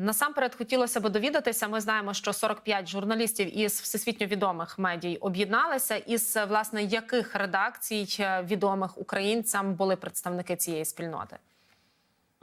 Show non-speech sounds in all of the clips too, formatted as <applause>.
Насамперед хотілося б довідатися. Ми знаємо, що 45 журналістів із всесвітньо відомих медій об'єдналися. Із власне яких редакцій е, відомих українцям були представники цієї спільноти?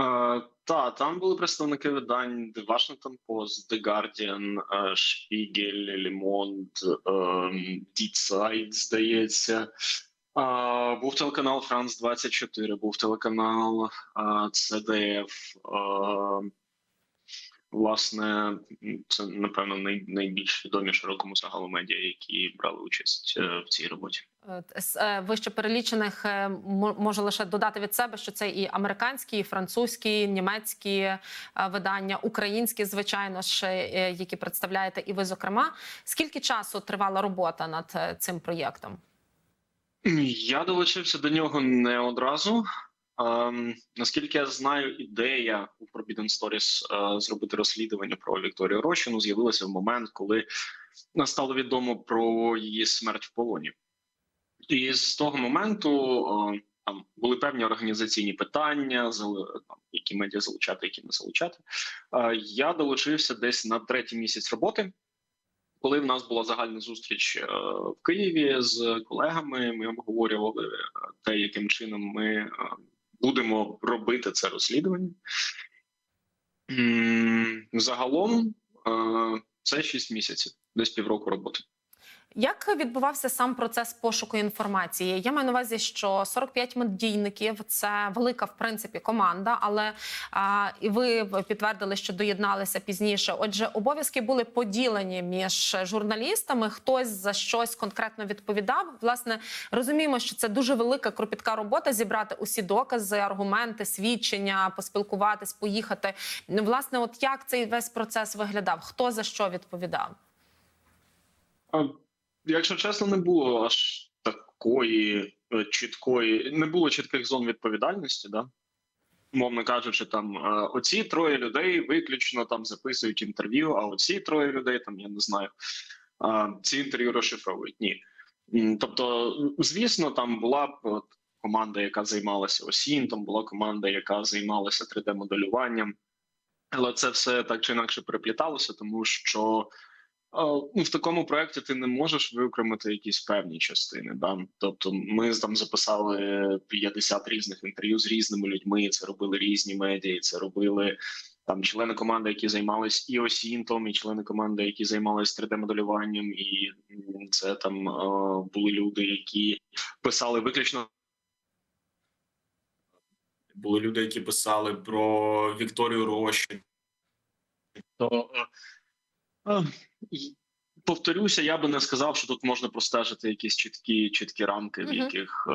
Е, та там були представники видань The Washington Post, The Guardian, е, Spiegel, Le Monde, е, Die Zeit, здається. Е, був телеканал Франс 24, був телеканал е, CDF. Е, власне, це напевно най, найбільш відомі широкому загалу медіа, які брали участь е, в цій роботі. Е, з е, вище перелічених е, можу лише додати від себе, що це і американські, і французькі, німецькі е, видання, українські, звичайно ж, е, які представляєте, і ви зокрема. Скільки часу тривала робота над е, цим проєктом? Я долучився до нього не одразу. Ем, наскільки я знаю, ідея у Forbidden Stories е, зробити розслідування про Вікторію Рощину з'явилася в момент, коли стало відомо про її смерть в полоні. І з того моменту е, там були певні організаційні питання, там, які медіа залучати, які не залучати. Е, я долучився десь на третій місяць роботи. Коли в нас була загальна зустріч е, в Києві з колегами, ми обговорювали е, те, яким чином ми е, будемо робити це розслідування. Загалом е, це 6 місяців, десь півроку роботи. Як відбувався сам процес пошуку інформації? Я маю на увазі, що 45 медійників це велика в принципі команда, але а, і ви підтвердили, що доєдналися пізніше. Отже, обов'язки були поділені між журналістами. Хтось за щось конкретно відповідав. Власне, розуміємо, що це дуже велика кропітка робота зібрати усі докази, аргументи, свідчення, поспілкуватись, поїхати. Власне, от як цей весь процес виглядав? Хто за що відповідав? Якщо чесно, не було аж такої е, чіткої, не було чітких зон відповідальності, да? Мовно кажучи, там е, оці троє людей виключно там записують інтерв'ю, а оці троє людей, там я не знаю, е, ці інтерв'ю розшифровують. Ні. Тобто, звісно, там була б от, команда, яка займалася осінь, там була команда, яка займалася 3D-моделюванням, але це все так чи інакше перепліталося, тому що ну, в такому проєкті ти не можеш виокремити якісь певні частини. Да? Тобто, ми там записали 50 різних інтерв'ю з різними людьми. Це робили різні медіа, це робили там члени команди, які займались і осінтом, і члени команди, які займались 3D-моделюванням, і це там е, були люди, які писали виключно. Були люди, які писали про Вікторію Рощу. То повторюся, я би не сказав, що тут можна простежити якісь чіткі, чіткі рамки, в яких е,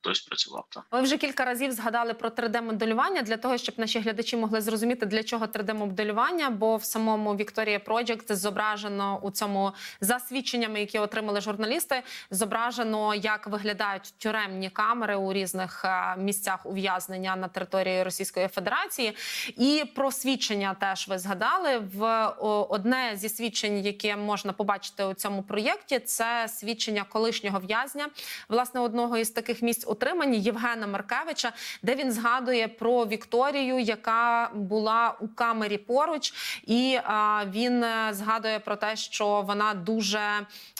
хтось працював. Так. Ви вже кілька разів згадали про 3D-моделювання для того, щоб наші глядачі могли зрозуміти, для чого 3D-моделювання, бо в самому Victoria Project зображено у цьому за свідченнями, які отримали журналісти, зображено, як виглядають тюремні камери у різних е, місцях ув'язнення на території Російської Федерації. І про свідчення теж ви згадали. В одне зі свідчень, яке можна побачити у цьому проєкті, це свідчення колишнього в'язня, власне, одного із таких місць утримання Євгена Маркевича, де він згадує про Вікторію, яка була у камері поруч, і а, він е, згадує про те, що вона дуже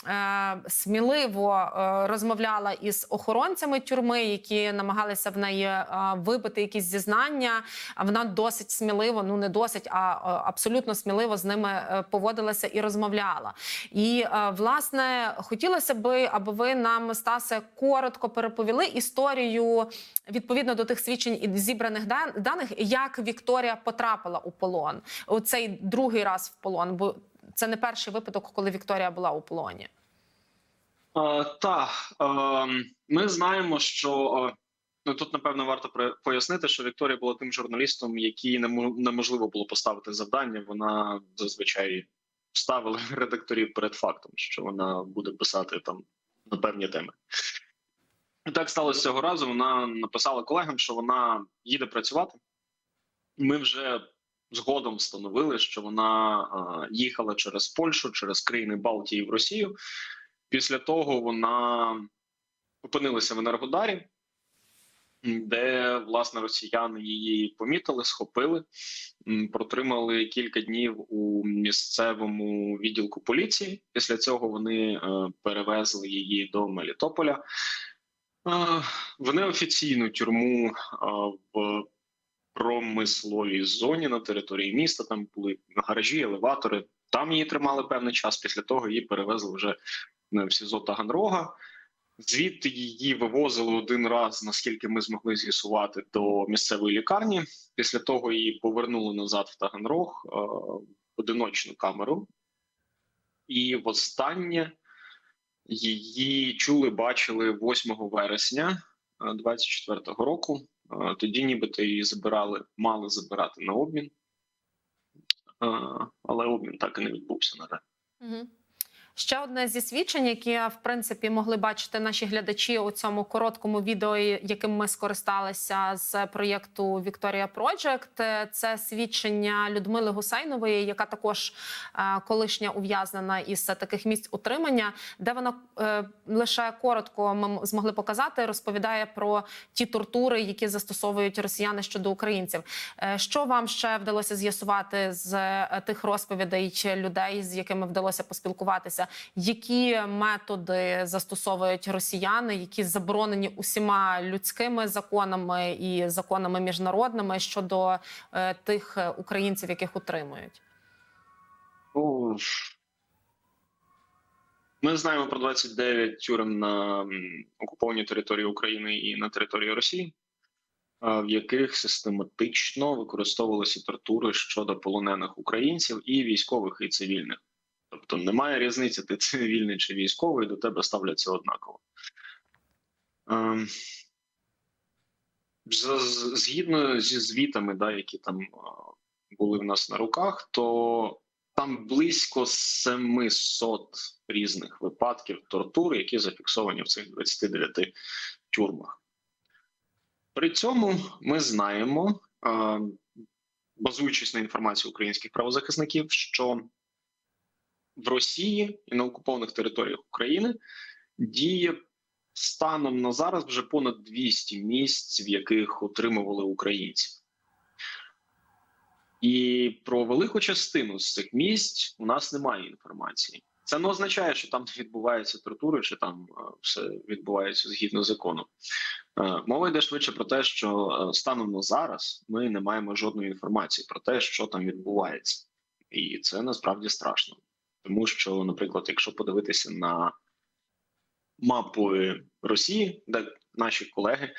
е, сміливо е, розмовляла із охоронцями тюрми, які намагалися в неї е, вибити якісь зізнання. А вона досить сміливо, ну не досить, а е, абсолютно сміливо з ними поводилася і розмовляла. І е, власне хотілося би, аби ви нам Стасе коротко переповіли історію відповідно до тих свідчень і зібраних дан- даних, як Вікторія потрапила у полон. У цей другий раз в полон, бо це не перший випадок, коли Вікторія була у полоні. Е, та е, ми знаємо, що е, ну тут напевно варто пояснити, що Вікторія була тим журналістом, нему- неможливо було поставити завдання. Вона зазвичай ставила <laughs> редакторів перед фактом, що вона буде писати там на певні теми. І так сталося цього разу. Вона написала колегам, що вона їде працювати. Ми вже згодом встановили, що вона їхала через Польщу, через країни Балтії в Росію. Після того вона опинилася в Енергодарі, де власне росіяни її помітили, схопили, протримали кілька днів у місцевому відділку поліції. Після цього вони е, перевезли її до Мелітополя. В неофіційну тюрму в промисловій зоні на території міста. Там були гаражі, елеватори. Там її тримали певний час. Після того її перевезли вже в СІЗО Таганрога. Звідти її вивозили один раз, наскільки ми змогли з'ясувати, до місцевої лікарні. Після того її повернули назад в Таганрог в одиночну камеру. І востаннє її чули, бачили 8 вересня 24-го року. Е, Тоді нібито її забирали, мали забирати на обмін, Е, але обмін так і не відбувся на жаль. Угу. Ще одне зі свідчень, які в принципі могли бачити наші глядачі у цьому короткому відео, яким ми скористалися з проєкту Вікторія Project, Це свідчення Людмили Гусейнової, яка також е, колишня ув'язнена із таких місць утримання, де вона е, лише коротко ми змогли показати, розповідає про ті тортури, які застосовують росіяни щодо українців. Е, Що вам ще вдалося з'ясувати з тих розповідей людей, з якими вдалося поспілкуватися? Які методи застосовують росіяни, які заборонені усіма людськими законами і законами міжнародними щодо е, тих е, українців, яких утримують? Ну, Ми знаємо про 29 тюрем на окупованій території України і на території Росії, в яких систематично використовувалися тортури щодо полонених українців і військових, і цивільних. Тобто немає різниці, ти <laughs> цивільний чи військовий, до тебе ставляться однаково. Ем, Згідно зі звітами, да, які там були в нас на руках, то там близько 700 різних випадків тортур, які зафіксовані в цих 29 тюрмах. При цьому ми знаємо, е, базуючись на інформації українських правозахисників, що в Росії і на окупованих територіях України діє станом на зараз вже понад 200 місць, в яких отримували українців. І про велику частину з цих місць у нас немає інформації. Це не означає, що там не відбуваються тортури, чи там е, все відбувається згідно закону. Е, Мова йде швидше про те, що е, станом на зараз ми не маємо жодної інформації про те, що там відбувається, і це насправді страшно, тому що, наприклад, якщо подивитися на мапи Росії, де наші колеги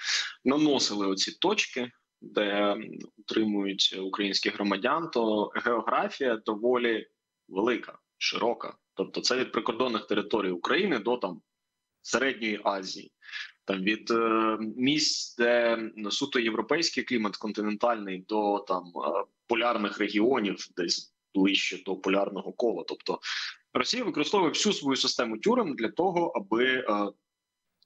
наносили оці точки, де утримують українських громадян, то географія доволі велика, широка. Тобто, це від прикордонних територій України до там середньої Азії, там від е, місць, де суто європейський клімат континентальний, до там е, полярних регіонів, десь ближче до полярного кола. Тобто Росія використовує всю свою систему тюрем для того, аби е,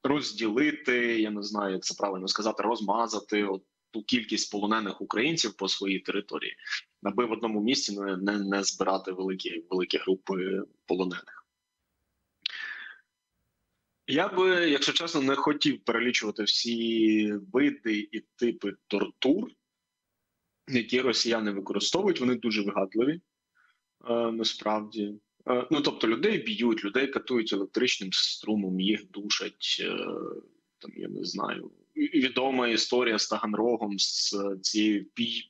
розділити, я не знаю, як це правильно сказати, розмазати от ту кількість полонених українців по своїй території, аби в одному місці не, не, не збирати великі, великі групи полонених. Я би, якщо чесно, не хотів перелічувати всі види і типи тортур, які росіяни використовують. Вони дуже вигадливі насправді. Е, ну тобто, людей б'ють, людей катують електричним струмом, їх душать. Е, там я не знаю. Відома історія з Таганрогом, з цією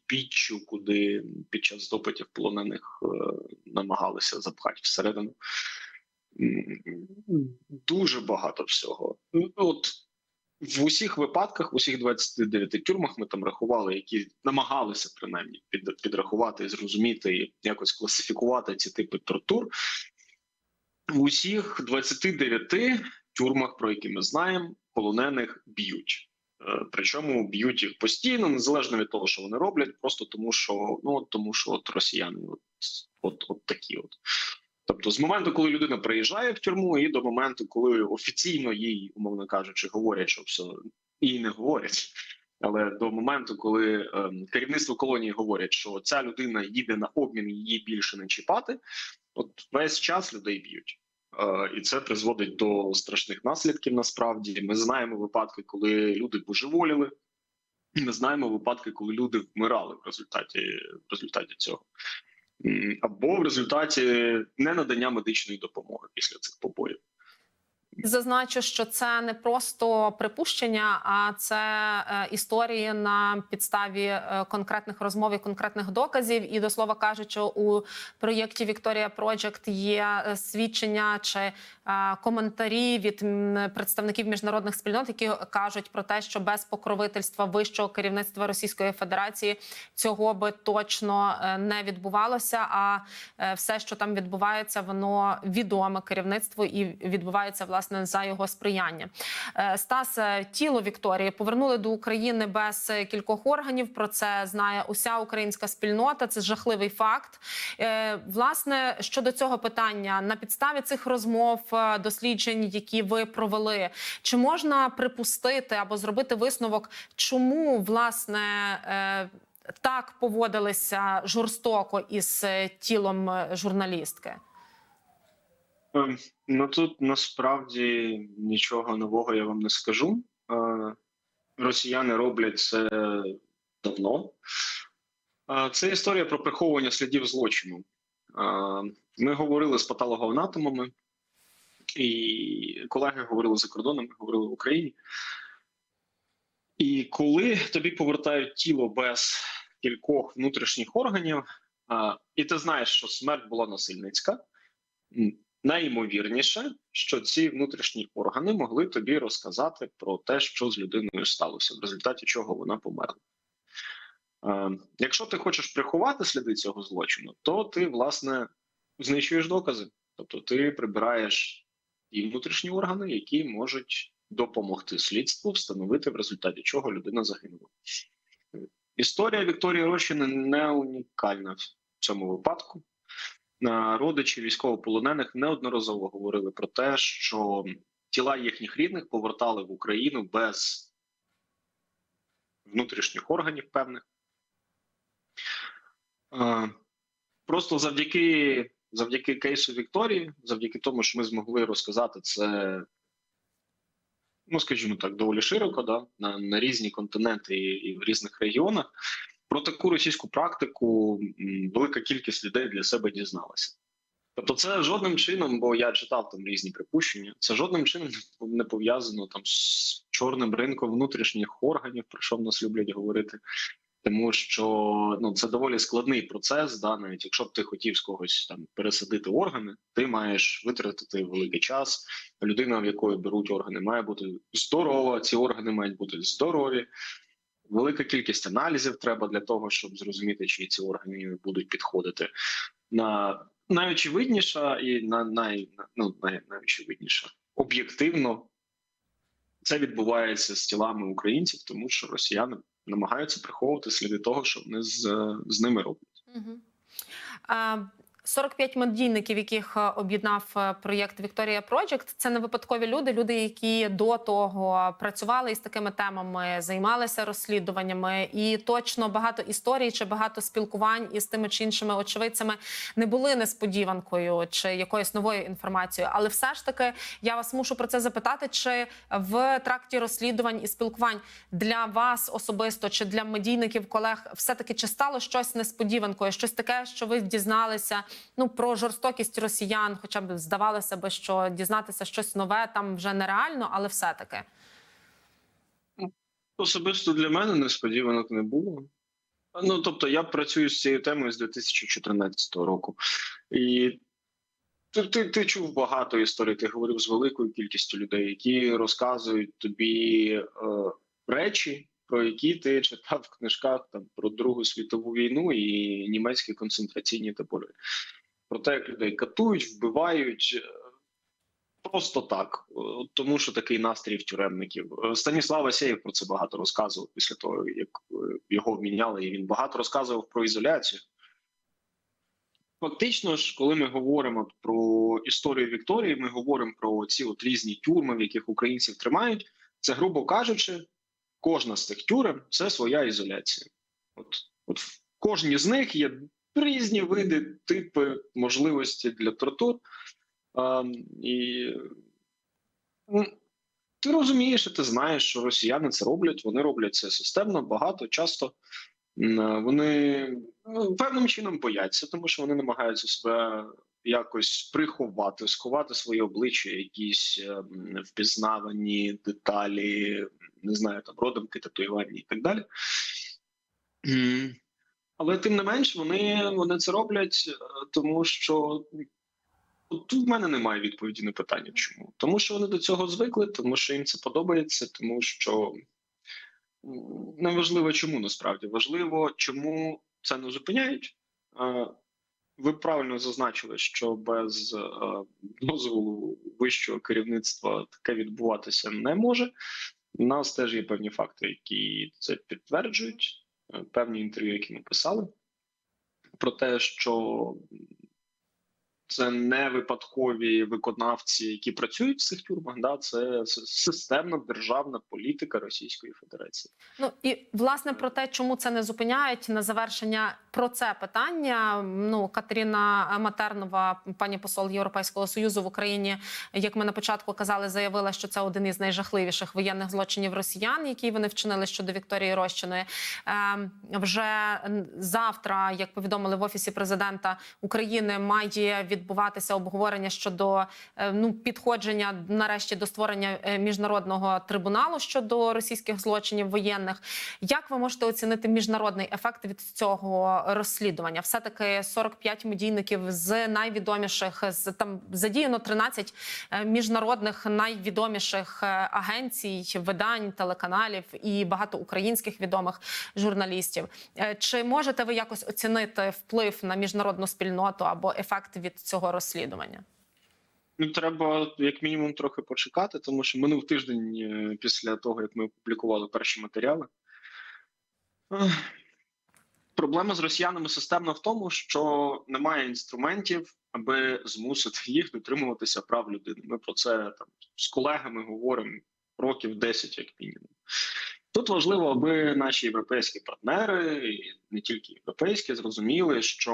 піччю, куди під час допитів полонених е, намагалися запхати всередину. Дуже багато всього. От в усіх випадках, в усіх 29 тюрмах ми там рахували, які намагалися принаймні під, підрахувати зрозуміти і якось класифікувати ці типи тортур. В усіх 29 тюрмах, про які ми знаємо, полонених б'ють. Е, Причому б'ють їх постійно, незалежно від того, що вони роблять, просто тому, що ну тому, що от росіяни, от, от, от такі от. Тобто, з моменту, коли людина приїжджає в тюрму, і до моменту, коли офіційно їй, умовно кажучи, говорять, що все їй не говорять. Але до моменту, коли е, керівництво колонії говорять, що ця людина їде на обмін, її більше не чіпати, от весь час людей б'ють. Е, і це призводить до страшних наслідків. Насправді, ми знаємо випадки, коли люди божеволіли Ми знаємо випадки, коли люди вмирали в результаті, в результаті цього. Або в результаті ненадання медичної допомоги після цих побоїв. Зазначу, що це не просто припущення, а це е, історії на підставі е, конкретних розмов і конкретних доказів. І до слова кажучи, у проєкті Вікторія Project є е, свідчення чи коментарі від представників міжнародних спільнот, які кажуть про те, що без покровительства вищого керівництва Російської Федерації цього би точно не відбувалося. А все, що там відбувається, воно відоме керівництву і відбувається власне за його сприяння. Е, Стас, е, тіло Вікторії повернули до України без е, кількох органів. Про це знає уся українська спільнота. Це жахливий факт. Власне, щодо цього питання, на підставі цих розмов, досліджень, які ви провели, чи можна припустити або зробити висновок, чому власне так поводилися жорстоко із тілом журналістки? Ем, Ну тут насправді нічого нового я вам не скажу. Е, Росіяни роблять це давно. Е, Це історія про приховування слідів злочину. Е, Ми говорили з патологоанатомами, і колеги говорили за кордоном, говорили в Україні. І коли тобі повертають тіло без кількох внутрішніх органів, е, і ти знаєш, що смерть була насильницька. Найімовірніше, що ці внутрішні органи могли тобі розказати про те, що з людиною сталося, в результаті чого вона померла. Е, якщо ти хочеш приховати сліди цього злочину, то ти, власне, знищуєш докази. Тобто ти прибираєш ті внутрішні органи, які можуть допомогти слідству встановити, в результаті чого людина загинула. Історія Вікторії Рощини не унікальна в цьому випадку. Е, Родичі військовополонених неодноразово говорили про те, що тіла їхніх рідних повертали в Україну без внутрішніх органів певних. Е, Просто завдяки, завдяки кейсу Вікторії, завдяки тому, що ми змогли розказати це, ну скажімо так, доволі широко, да, на, на різні континенти і, і в різних регіонах. Про таку російську практику велика кількість людей для себе дізналася. Тобто, це жодним чином, бо я читав там різні припущення, це жодним чином не пов'язано там з чорним ринком внутрішніх органів, про що в нас люблять говорити. Тому що ну це доволі складний процес. Да, навіть якщо б ти хотів з когось там пересадити органи, ти маєш витратити великий час. Людина, в якої беруть органи, має бути здорова. Ці органи мають бути здорові. Велика кількість аналізів треба для того, щоб зрозуміти, чи ці органи будуть підходити. На найочевидніша і на най, ну, най, найочевидніша об'єктивно це відбувається з тілами українців, тому що росіяни намагаються приховувати сліди того, що вони з, з ними роблять. Мгм. А, 45 медійників, яких е, об'єднав е, проєкт Вікторія Project, це не випадкові люди, люди, які до того працювали із такими темами, займалися розслідуваннями, і точно багато історій чи багато спілкувань із тими чи іншими очевидцями не були несподіванкою чи якоюсь новою інформацією. Але все ж таки я вас мушу про це запитати: чи в тракті розслідувань і спілкувань для вас особисто чи для медійників колег все таки чи стало щось несподіванкою, щось таке, що ви дізналися ну про жорстокість росіян, хоча б здавалося би, що дізнатися щось нове там вже нереально, але все таки. Особисто для мене несподіванок не було. Ну тобто, я працюю з цією темою з 2014 року, і ти, ти, ти чув багато історій. Ти говорив з великою кількістю людей, які розказують тобі е, речі, про які ти читав в книжках там про Другу світову війну і німецькі концентраційні табори. Про те, як людей катують, вбивають. е, Просто так, тому що такий настрій в тюремників. Е, Станіслав Асєєв про це багато розказував після того, як е, його вміняли, і він багато розказував про ізоляцію. Фактично ж, коли ми говоримо про історію Вікторії, ми говоримо про ці от різні тюрми, в яких українців тримають. Це, грубо кажучи, кожна з цих тюрем це своя ізоляція. От, от в кожній з них є різні види, типи можливості для тортур. А, і ну, ти розумієш, і ти знаєш, що росіяни це роблять. Вони роблять це системно, багато, часто. Вони ну, певним чином бояться, тому що вони намагаються себе якось приховати, сховати своє обличчя, якісь е, впізнавані деталі, не знаю, там родимки, татуювання і так далі. Але тим не менш, вони, вони це роблять, е, тому що Тут в мене немає відповіді на питання, чому. Тому що вони до цього звикли, тому що їм це подобається, тому що м, неважливо чому насправді важливо, чому це не зупиняють. Е, Ви правильно зазначили, що без е, дозволу вищого керівництва таке відбуватися не може. Нас теж є певні факти, які це підтверджують, е, певні інтерв'ю, які ми писали, про те, що це не випадкові виконавці, які працюють в цих тюрмах. Да, це системна державна політика Російської Федерації. Ну і власне про те, чому це не зупиняють на завершення про це питання. Ну Катерина Матернова, пані посол Європейського союзу в Україні, як ми на початку казали, заявила, що це один із найжахливіших воєнних злочинів росіян, які вони вчинили щодо Вікторії Рощиної. Ем, вже завтра, як повідомили в офісі президента України, має відбуватися обговорення щодо е, ну підходження нарешті до створення е, міжнародного трибуналу щодо російських злочинів воєнних. Як ви можете оцінити міжнародний ефект від цього розслідування? Все таки 45 медійників з найвідоміших з там задіяно 13 е, міжнародних найвідоміших агенцій, видань, телеканалів і багато українських відомих журналістів. Чи можете ви якось оцінити вплив на міжнародну спільноту або ефект від цього розслідування? Ну, треба як мінімум трохи почекати, тому що минув тиждень е, після того, як ми опублікували перші матеріали. Проблема з росіянами системна в тому, що немає інструментів, аби змусити їх дотримуватися прав людини. Ми про це там з колегами говоримо років 10, як мінімум. Тут важливо, аби наші європейські партнери, і не тільки європейські, зрозуміли, що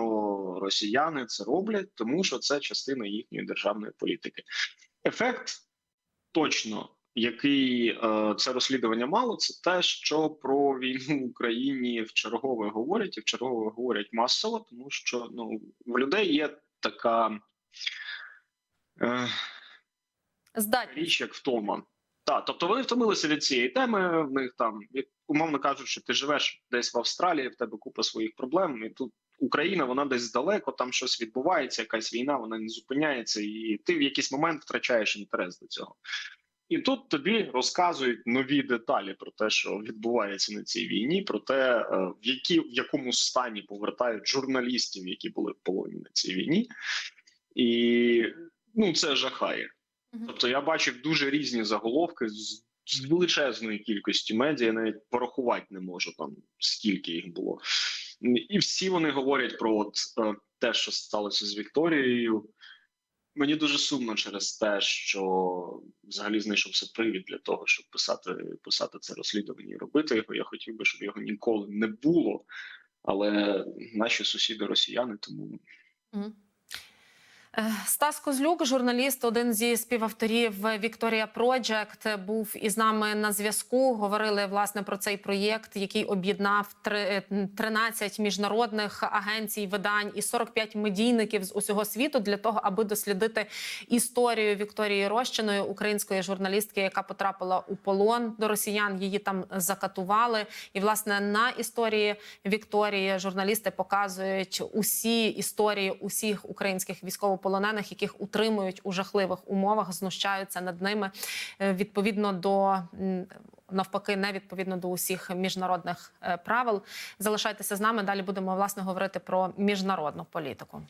росіяни це роблять, тому що це частина їхньої державної політики. Ефект точно, який е, це розслідування мало, це те, що про війну в Україні в чергове говорять, і в чергове говорять масово, тому що ну в людей є така. Е, Здатність. річ, як втома. Так, тобто вони втомилися від цієї теми. В них там, умовно кажучи, ти живеш десь в Австралії, в тебе купа своїх проблем, і тут Україна, вона десь далеко, там щось відбувається, якась війна, вона не зупиняється, і ти в якийсь момент втрачаєш інтерес до цього. І тут тобі розказують нові деталі про те, що відбувається на цій війні, про те, е, в які в якому стані повертають журналістів, які були в полоні на цій війні, і ну це жахає. Тобто я бачив дуже різні заголовки з, з величезної кількості медіа, я навіть порахувати не можу там скільки їх було. І всі вони говорять про от, е, те, що сталося з Вікторією. Мені дуже сумно через те, що взагалі знайшовся привід для того, щоб писати, писати це розслідування і робити його. Я хотів би, щоб його ніколи не було. Але наші сусіди росіяни, тому Стас Козлюк, журналіст, один зі співавторів Вікторія Проджект, був із нами на зв'язку. Говорили власне про цей проєкт, який об'єднав три- е, 13 міжнародних агенцій, видань і 45 медійників з усього світу для того, аби дослідити історію Вікторії Рощиної, української журналістки, яка потрапила у полон до росіян. Її там закатували. І власне на історії Вікторії журналісти показують усі історії усіх українських військовополонених, яких утримують у жахливих умовах, знущаються над ними е, відповідно до навпаки, не відповідно до усіх міжнародних е, правил. Залишайтеся з нами. Далі будемо власне говорити про міжнародну політику.